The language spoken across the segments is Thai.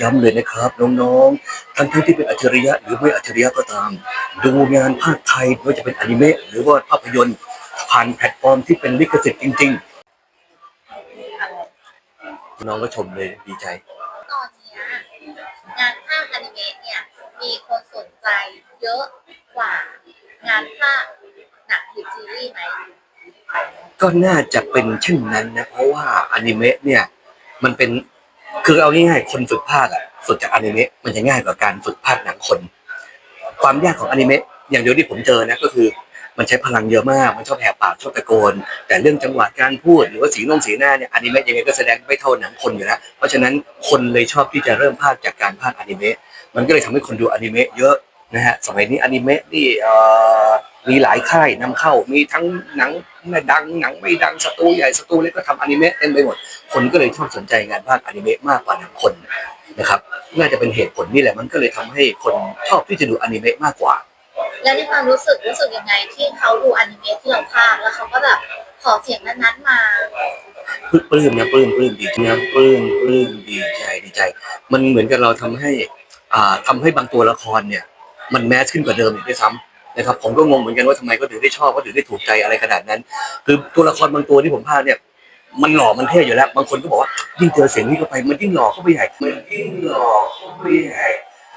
ย้ำเลยนะครับน้องๆ ทั้งทั้งๆที่เป็นอัจฉริยะหรือไม่อัจฉริยะก็ตาม ดูงานภาคไทยไม่ว่าจะเป็นอนิเมะหรือว่าภาพยนตร์ ผ่านแพลตฟอร์มที่เป็นลิขสิทธิ์จริง ๆ น้องก็ชมเลยดีใจ ตอนเนี้ยงานภาคอนิเมะเนี่ยมีคนสนใจเยอะกว่างานภาคหนังหรือซีรีส์ไหมก็น่าจะเป็นเช่นนั้นนะเพราะว่าอนิเมะเนี่ยมันเป็น คือเอาง่ายๆคนฝึกภาคอะฝึกจากอนิเมะมันจะง่ายกว่าการฝึกภาคหนังคน ความยากของอนิเมะอย่างเดียวที่ผมเจอนะก็คือ มันใช้พลังเยอะมากมันชอบแหกปากชอบตะโกน แต่เรื่องจังหวะการพูดหรือว่าสีนงสีหน้าเนี่ยอนิเมะยังไงก็แสดงไม่เท่าหนังคนอยู่แล้วเพราะฉะนั้นคนเลยชอบที่จะเริ่มภาคจากการภาคอนิเมะมันก็เลยทำให้คนดูอนิเมะเยอะนะฮะสมัยนี้อนิเมะนี่มีหลายค่ายนำเข้ามีทั้งหนัง ดังหนังไม่ดังสตูใหญ่สตูเล็กก็ทำอนิเมะเต็มไปหมด คนก็เลยชอบสนใจงานภาคอนิเมะมากกว่าหนังคนนะครับ น่าจะเป็นเหตุผลนี่แหละมันก็เลยทำให้คนชอบที่จะดูอนิเมะมากกว่า แล้วในความรู้สึกรู้สึกยังไงที่เขาดูอนิเมะที่เราภาคแล้วเขาก็แบบขอเสียงนั้นๆมาปลื้มนะปลื้มปลื้มดีใจนะปลื้มปลื้มดีใจดีใจ มันเหมือนกับเราทำให้ อ่าทำให้บางตัวละครเนี่ย มันแมสขึ้นกว่าเดิมอีกด้วยซ้ำ นะครับผมก็งงเหมือนกันว่าทำไมก็ถึงได้ชอบก็ถึงได้ถูกใจอะไรขนาดนั้น คือตัวละครบางตัวที่ผมพากเนี่ย มันหล่อมันเท่อยู่แล้ว บางคนก็บอกว่ายิ่งเจอเสียงนี้เข้าไปมันยิ่งหล่อเข้าไปใหญ่มันยิ่งหล่อเข้าไปใหญ่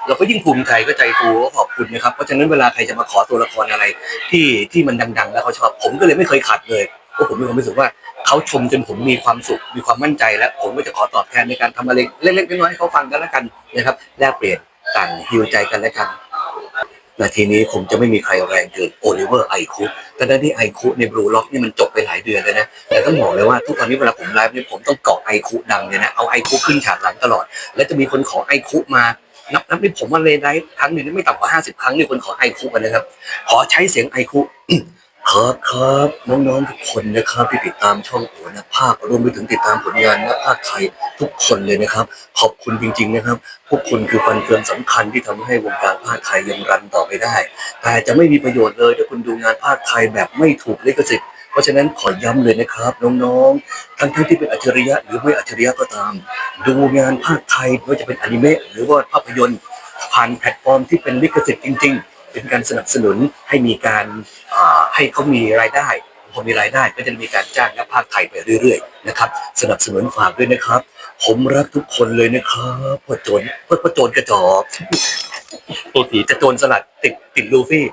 เราก็ยิ่งภูมิใจก็ใจฟูก็ขอบคุณนะครับเพราะฉะนั้นเวลาใครจะมาขอตัวละครอะไร ที่ที่มันดัง ๆ แล้วเขาชอบผมก็เลยไม่เคยขัดเลยเพราะผมมีความรู้สึกว่าเขาชมจนผมมีความสุขมีความมั่นใจแล้ว ผมก็จะขอตอบแทนในการทำอะไรเล็กๆน้อยๆให้เขาฟังกันแล้วกันนะครับแลกเปลี่ยนต่างฮิวใจกันและกัน และทีนี้คงจะไม่มีใครแรงเกินโอลิเวอร์ไอคุแต่ด้านที่ไอคุในบลูล็อกนี่มันจบไปหลายเดือนแล้วนะ แต่ต้องบอกเลยว่าทุกวันนี้เวลาผมไลฟ์เนี่ยผมต้องเกาะไอคุดังเนี่ยนะ เอาไอคุขึ้นฉากหลังตลอด และจะมีคนขอไอคุมา นับนับนี่ผมว่าเลยไลฟ์ครั้งหนึ่งนี่ไม่ต่ำกว่าห้าสิบครั้งนี่คนขอไอคุกันนะครับ ขอใช้เสียงไอคุ ครับครับน้องๆทุกคนนะครับที่ติดตามช่องโอนะภาครวมไปถึงติดตามผลงานนะภาคไทยทุกคนเลยนะครับ ขอบคุณจริง ๆนะครับ พวกคุณคือฟันเฟืองสำคัญที่ทำให้วงการภาคไทยยังรันต่อไปได้ แต่จะไม่มีประโยชน์เลยถ้าคุณดูงานภาคไทยแบบไม่ถูกลิขสิทธิ์เพราะฉะนั้นขอย้ำเลยนะครับน้องๆ ทั้งทั้งๆที่เป็นอัจฉริยะหรือไม่อัจฉริยะก็ตาม ดูงานภาคไทยไม่ว่าจะเป็นอนิเมะหรือว่าภาพยนตร์ผ่านแพลตฟอร์มที่เป็นลิขสิทธิ์จริง ๆ เป็นการสนับสนุนให้มีการ ให้เขามีรายได้พอมีรายได้ก็จะมีการจ้างนักภาคไทยไปเรื่อยๆนะครับสนับสนุนฝากด้วยนะครับ ผมรักทุกคนเลยนะครับพ่อโจรพ่อพ่อโจรกระจอกตัวผีจะโจรสลัดติดติดลูฟี่